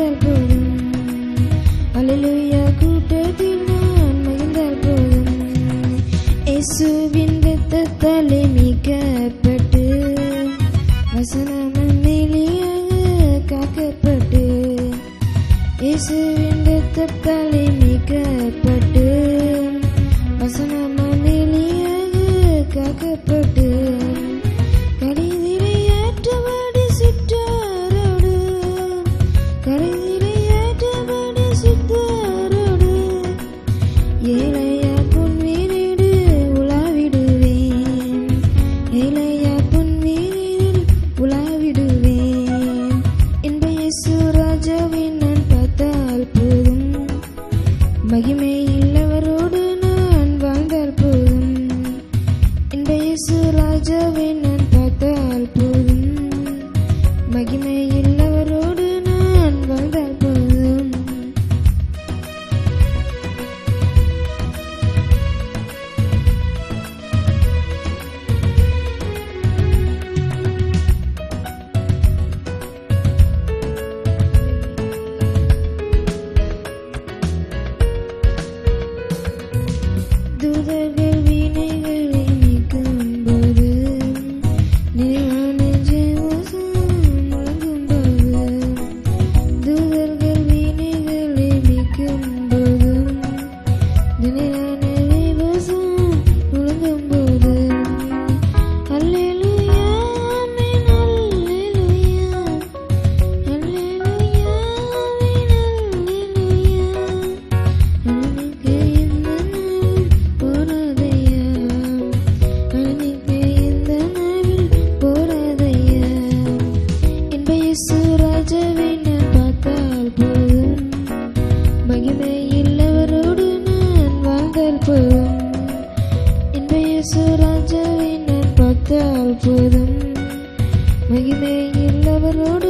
மகிழ்ந்தால் போதும் அலலுயா கூட்டத்தில் நான் மகிழ்ந்தால் போதும் இயேசுவின் ரத்தத்தாலே மீட்கப்பட்டு வசனம் மேலியாக காக்கப்பட்டு இயேசுவின் ரத்தத்தாலே மீட்கப்பட்டு வசனம் காக்கப்பட்டு மகிமை உள்ளவரோடு நான் வாழ்ந்தால் போதும். இந்த இயேசு ராஜாவின் துதர்கள் வினைகளை நீக்கும்போது நினைவு போதும். மகிமை இல்லவரோடு